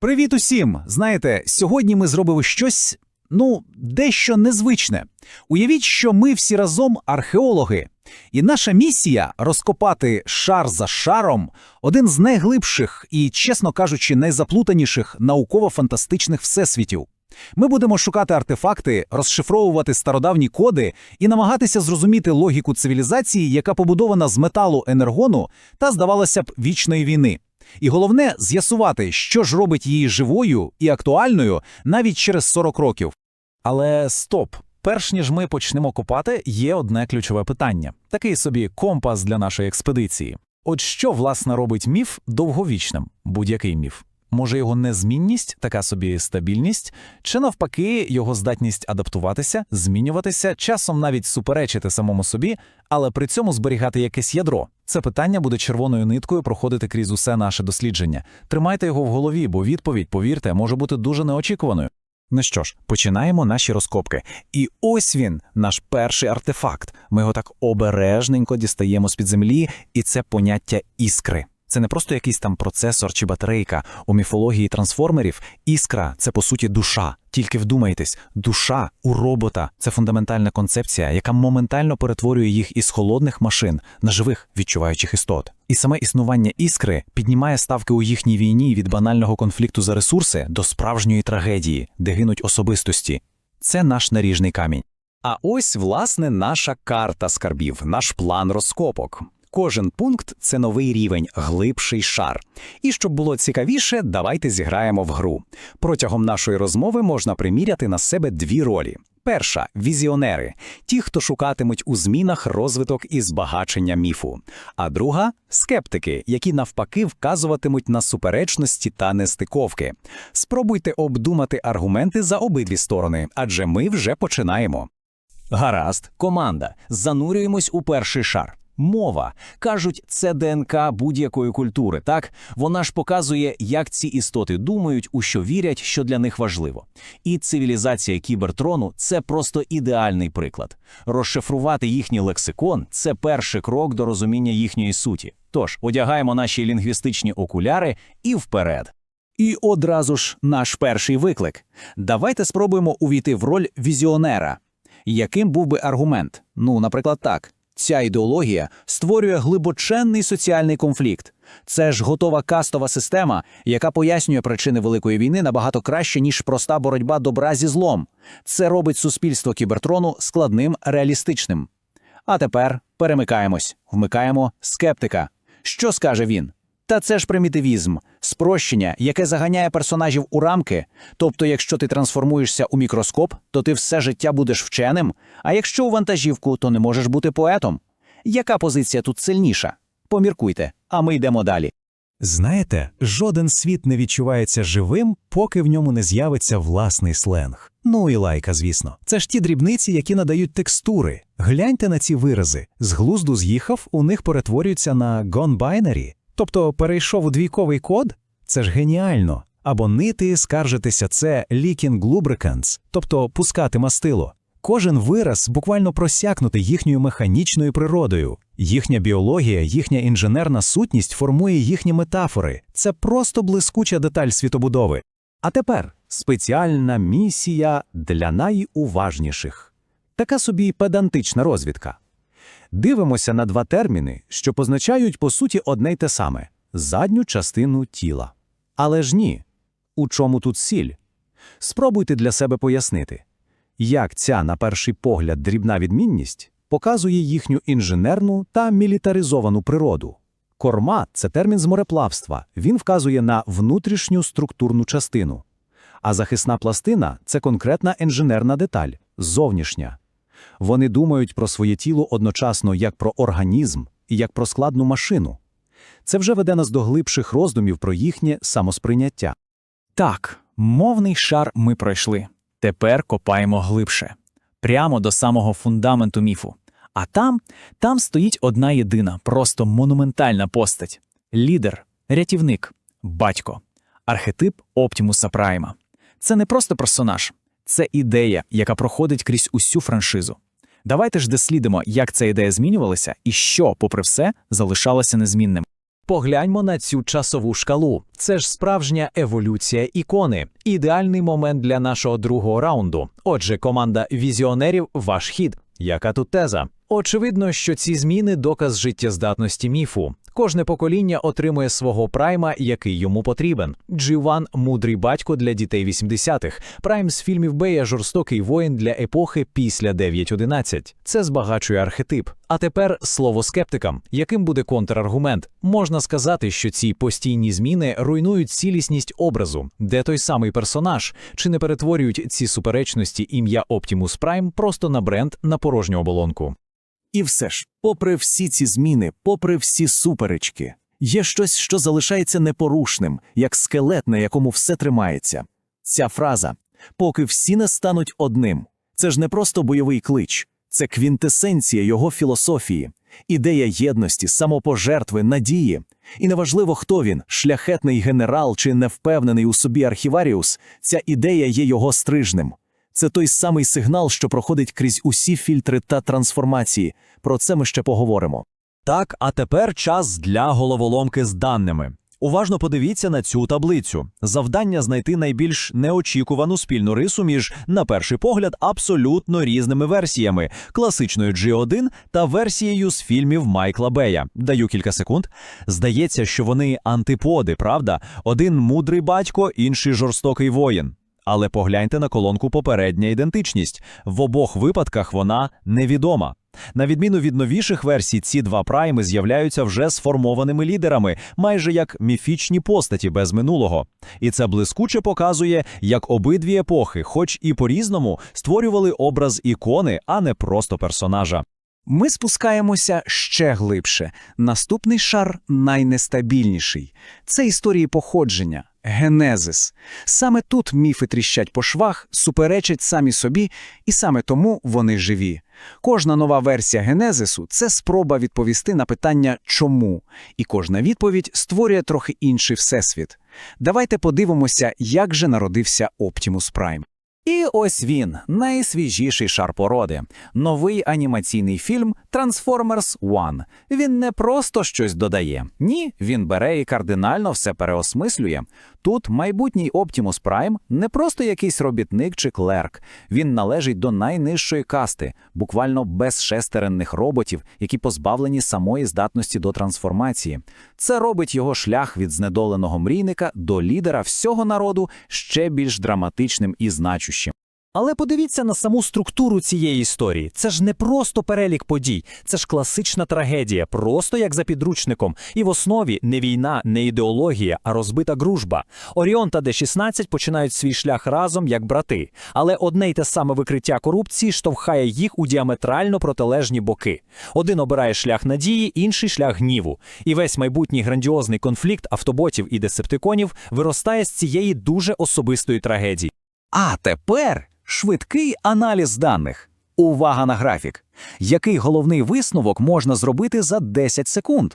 Привіт усім! Знаєте, сьогодні ми зробили щось, ну, дещо незвичне. Уявіть, що ми всі разом археологи, і наша місія розкопати шар за шаром один з найглибших і, чесно кажучи, найзаплутаніших науково-фантастичних всесвітів. Ми будемо шукати артефакти, розшифровувати стародавні коди і намагатися зрозуміти логіку цивілізації, яка побудована з металу енергону та, здавалося б, вічної війни. І головне з'ясувати, що ж робить її живою і актуальною навіть через 40 років. Але стоп. Перш ніж ми почнемо копати, є одне ключове питання такий собі компас для нашої експедиції. От що, власне, робить міф довговічним, будь-який міф? Може, його незмінність, така собі стабільність, чи навпаки, його здатність адаптуватися, змінюватися, часом навіть суперечити самому собі, але при цьому зберігати якесь ядро. Це питання буде червоною ниткою проходити крізь усе наше дослідження. Тримайте його в голові, бо відповідь, повірте, може бути дуже неочікуваною. Ну що ж, починаємо наші розкопки. І ось він, наш перший артефакт. Ми його так обережненько дістаємо з-під землі, і це поняття іскри. Це не просто якийсь там процесор чи батарейка. У міфології трансформерів іскра це по суті душа. Тільки вдумайтесь, душа у робота це фундаментальна концепція, яка моментально перетворює їх із холодних машин на живих відчуваючих істот. І саме існування іскри піднімає ставки у їхній війні від банального конфлікту за ресурси до справжньої трагедії, де гинуть особистості. Це наш наріжний камінь. А ось, власне, наша карта скарбів, наш план розкопок. Кожен пункт це новий рівень, глибший шар. І щоб було цікавіше, давайте зіграємо в гру. Протягом нашої розмови можна приміряти на себе дві ролі. Перша візіонери, ті, хто шукатимуть у змінах розвиток і збагачення міфу. А друга скептики, які навпаки вказуватимуть на суперечності та нестиковки. Спробуйте обдумати аргументи за обидві сторони, адже ми вже починаємо. Гаразд, команда. Занурюємось у перший шар. Мова. Кажуть, це ДНК будь-якої культури, так? Вона ж показує, як ці істоти думають, у що вірять, що для них важливо. І цивілізація кібертрону це просто ідеальний приклад. Розшифрувати їхній лексикон це перший крок до розуміння їхньої суті. Тож, одягаємо наші лінгвістичні окуляри і вперед. І одразу ж наш перший виклик. Давайте спробуємо увійти в роль візіонера. Яким був би аргумент? Ну, наприклад, так. Ця ідеологія створює глибоченний соціальний конфлікт. Це ж готова кастова система, яка пояснює причини Великої війни набагато краще, ніж проста боротьба добра зі злом. Це робить суспільство кібертрону складним, реалістичним. А тепер перемикаємось, вмикаємо скептика. Що скаже він? Та це ж примітивізм, спрощення, яке заганяє персонажів у рамки. Тобто, якщо ти трансформуєшся у мікроскоп, то ти все життя будеш вченим, а якщо у вантажівку, то не можеш бути поетом. Яка позиція тут сильніша? Поміркуйте, а ми йдемо далі. Знаєте, жоден світ не відчувається живим, поки в ньому не з'явиться власний сленг. Ну і лайка, звісно. Це ж ті дрібниці, які надають текстури. Гляньте на ці вирази. З глузду з'їхав, у них перетворюються на binary. Тобто перейшов у двійковий код? Це ж геніально. Або нити, скаржитися це leaking lubricants, тобто пускати мастило. Кожен вираз буквально просякнути їхньою механічною природою. Їхня біологія, їхня інженерна сутність формує їхні метафори. Це просто блискуча деталь світобудови. А тепер спеціальна місія для найуважніших. Така собі педантична розвідка. Дивимося на два терміни, що позначають по суті одне й те саме задню частину тіла. Але ж ні. У чому тут сіль? Спробуйте для себе пояснити, як ця, на перший погляд, дрібна відмінність показує їхню інженерну та мілітаризовану природу. Корма це термін з мореплавства, він вказує на внутрішню структурну частину. А захисна пластина це конкретна інженерна деталь, зовнішня. Вони думають про своє тіло одночасно як про організм і як про складну машину. Це вже веде нас до глибших роздумів про їхнє самосприйняття. Так, мовний шар ми пройшли. Тепер копаємо глибше, прямо до самого фундаменту міфу. А там, там стоїть одна єдина, просто монументальна постать: лідер, рятівник, батько, архетип Оптімуса Прайма. Це не просто персонаж, це ідея, яка проходить крізь усю франшизу. Давайте ж дослідимо, як ця ідея змінювалася і що, попри все, залишалося незмінним. Погляньмо на цю часову шкалу. Це ж справжня еволюція ікони, ідеальний момент для нашого другого раунду. Отже, команда візіонерів, ваш хід. Яка тут теза? Очевидно, що ці зміни доказ життєздатності міфу. Кожне покоління отримує свого прайма, який йому потрібен. Дживан мудрий батько для дітей 80-х. Прайм з фільмів Бея жорстокий воїн для епохи після 9.11. Це збагачує архетип. А тепер слово скептикам. Яким буде контраргумент? Можна сказати, що ці постійні зміни руйнують цілісність образу, де той самий персонаж, чи не перетворюють ці суперечності ім'я Optimus Prime просто на бренд на порожню оболонку. І все ж, попри всі ці зміни, попри всі суперечки, є щось, що залишається непорушним, як скелет, на якому все тримається. Ця фраза поки всі не стануть одним. Це ж не просто бойовий клич, це квінтесенція його філософії, ідея єдності, самопожертви, надії. І неважливо, хто він шляхетний генерал чи невпевнений у собі архіваріус, ця ідея є його стрижнем. Це той самий сигнал, що проходить крізь усі фільтри та трансформації. Про це ми ще поговоримо. Так, а тепер час для головоломки з даними. Уважно подивіться на цю таблицю. Завдання знайти найбільш неочікувану спільну рису між, на перший погляд, абсолютно різними версіями класичною G1 та версією з фільмів Майкла Бея. Даю кілька секунд. Здається, що вони антиподи, правда? Один мудрий батько, інший жорстокий воїн. Але погляньте на колонку попередня ідентичність. В обох випадках вона невідома. На відміну від новіших версій, ці два прайми з'являються вже сформованими лідерами, майже як міфічні постаті без минулого. І це блискуче показує, як обидві епохи, хоч і по-різному, створювали образ ікони, а не просто персонажа. Ми спускаємося ще глибше. Наступний шар найнестабільніший. Це історії походження, генезис. Саме тут міфи тріщать по швах, суперечать самі собі, і саме тому вони живі. Кожна нова версія генезису це спроба відповісти на питання чому, і кожна відповідь створює трохи інший всесвіт. Давайте подивимося, як же народився Optimus Prime. І ось він, найсвіжіший шар породи. Новий анімаційний фільм Transformers One. Він не просто щось додає. Ні, він бере і кардинально все переосмислює. Тут майбутній Optimus Prime не просто якийсь робітник чи клерк. Він належить до найнижчої касти, буквально безшестеренних роботів, які позбавлені самої здатності до трансформації. Це робить його шлях від знедоленого мрійника до лідера всього народу ще більш драматичним і значущим. Але подивіться на саму структуру цієї історії. Це ж не просто перелік подій, це ж класична трагедія, просто як за підручником. І в основі не війна, не ідеологія, а розбита дружба. Оріон та Д-16 починають свій шлях разом як брати, але одне й те саме викриття корупції штовхає їх у діаметрально протилежні боки. Один обирає шлях надії, інший шлях гніву. І весь майбутній грандіозний конфлікт автоботів і десептиконів виростає з цієї дуже особистої трагедії. А тепер швидкий аналіз даних. Увага на графік. Який головний висновок можна зробити за 10 секунд?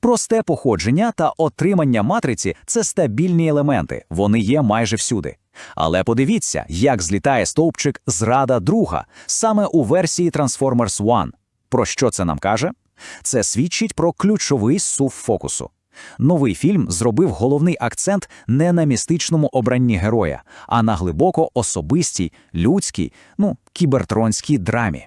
Просте походження та отримання матриці це стабільні елементи, вони є майже всюди. Але подивіться, як злітає стовпчик зрада друга саме у версії Transformers One. Про що це нам каже? Це свідчить про ключовий сув фокусу. Новий фільм зробив головний акцент не на містичному обранні героя, а на глибоко особистій, людській, ну, кібертронській драмі.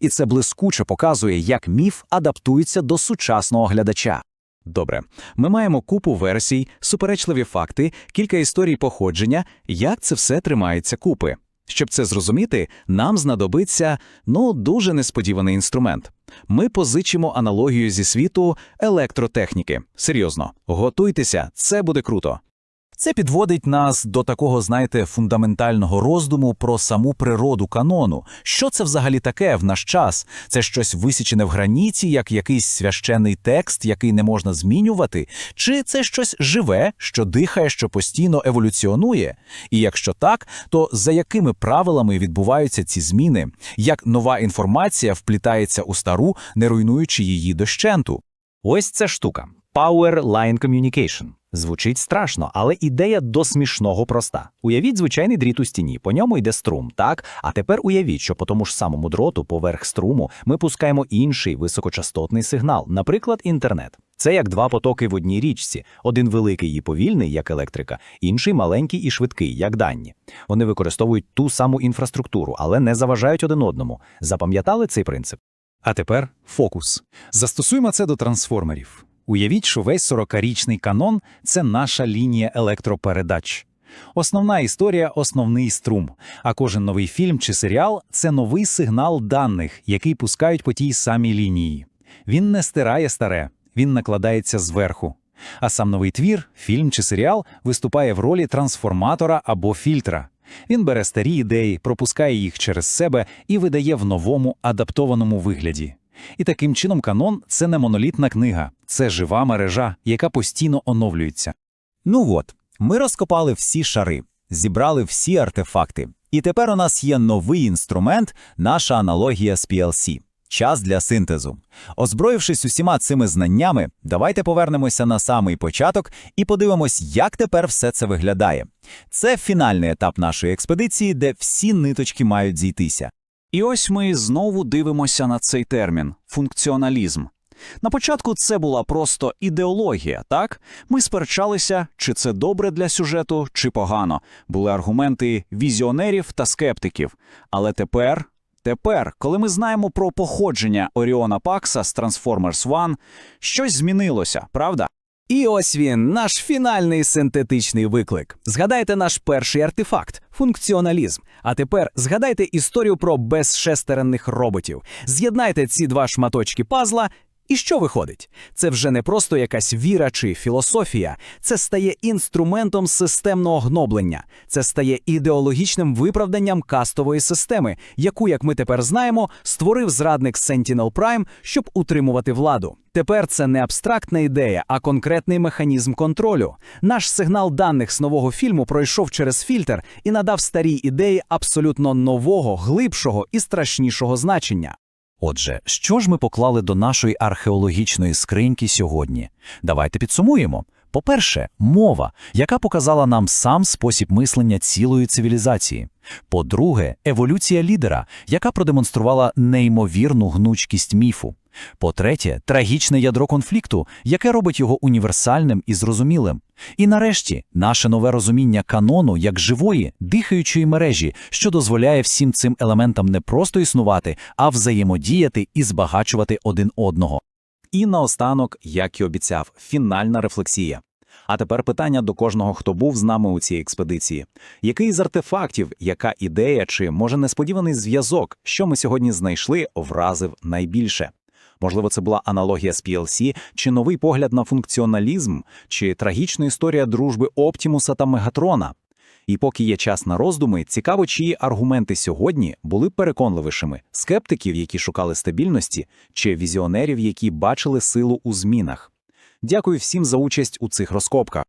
І це блискуче показує, як міф адаптується до сучасного глядача. Добре, ми маємо купу версій, суперечливі факти, кілька історій походження, як це все тримається купи. Щоб це зрозуміти, нам знадобиться ну дуже несподіваний інструмент. Ми позичимо аналогію зі світу електротехніки. Серйозно, готуйтеся, це буде круто. Це підводить нас до такого, знаєте, фундаментального роздуму про саму природу канону. Що це взагалі таке в наш час? Це щось висічене в граніті, як якийсь священний текст, який не можна змінювати? Чи це щось живе, що дихає, що постійно еволюціонує? І якщо так, то за якими правилами відбуваються ці зміни? Як нова інформація вплітається у стару, не руйнуючи її дощенту? Ось ця штука Power Line Communication. Звучить страшно, але ідея до смішного проста. Уявіть звичайний дріт у стіні, по ньому йде струм, так? А тепер уявіть, що по тому ж самому дроту, поверх струму, ми пускаємо інший високочастотний сигнал, наприклад, інтернет. Це як два потоки в одній річці: один великий і повільний, як електрика, інший маленький і швидкий, як дані. Вони використовують ту саму інфраструктуру, але не заважають один одному. Запам'ятали цей принцип? А тепер фокус. Застосуємо це до трансформерів. Уявіть, що весь 40-річний канон це наша лінія електропередач. Основна історія основний струм, а кожен новий фільм чи серіал це новий сигнал даних, який пускають по тій самій лінії. Він не стирає старе, він накладається зверху. А сам новий твір, фільм чи серіал виступає в ролі трансформатора або фільтра. Він бере старі ідеї, пропускає їх через себе і видає в новому адаптованому вигляді. І таким чином канон це не монолітна книга, це жива мережа, яка постійно оновлюється. Ну от, ми розкопали всі шари, зібрали всі артефакти. І тепер у нас є новий інструмент, наша аналогія з PLC. Час для синтезу. Озброївшись усіма цими знаннями, давайте повернемося на самий початок і подивимось, як тепер все це виглядає. Це фінальний етап нашої експедиції, де всі ниточки мають зійтися. І ось ми знову дивимося на цей термін функціоналізм. На початку це була просто ідеологія, так? Ми сперечалися, чи це добре для сюжету, чи погано. Були аргументи візіонерів та скептиків. Але тепер, тепер, коли ми знаємо про походження Оріона Пакса з Transformers One, щось змінилося, правда? І ось він, наш фінальний синтетичний виклик. Згадайте наш перший артефакт функціоналізм. А тепер згадайте історію про безшестеренних роботів. З'єднайте ці два шматочки пазла. І що виходить? Це вже не просто якась віра чи філософія, це стає інструментом системного гноблення, це стає ідеологічним виправданням кастової системи, яку, як ми тепер знаємо, створив зрадник Sentinel Prime, щоб утримувати владу. Тепер це не абстрактна ідея, а конкретний механізм контролю. Наш сигнал даних з нового фільму пройшов через фільтр і надав старій ідеї абсолютно нового, глибшого і страшнішого значення. Отже, що ж ми поклали до нашої археологічної скриньки сьогодні? Давайте підсумуємо. По-перше, мова, яка показала нам сам спосіб мислення цілої цивілізації. По-друге, еволюція лідера, яка продемонструвала неймовірну гнучкість міфу. По-третє, трагічне ядро конфлікту, яке робить його універсальним і зрозумілим. І нарешті, наше нове розуміння канону як живої, дихаючої мережі, що дозволяє всім цим елементам не просто існувати, а взаємодіяти і збагачувати один одного. І наостанок, як і обіцяв, фінальна рефлексія. А тепер питання до кожного, хто був з нами у цій експедиції. Який з артефактів, яка ідея чи, може, несподіваний зв'язок, що ми сьогодні знайшли, вразив найбільше? Можливо, це була аналогія з PLC, чи новий погляд на функціоналізм, чи трагічна історія дружби Оптімуса та Мегатрона. І поки є час на роздуми, цікаво, чиї аргументи сьогодні були переконливішими скептиків, які шукали стабільності, чи візіонерів, які бачили силу у змінах. Дякую всім за участь у цих розкопках.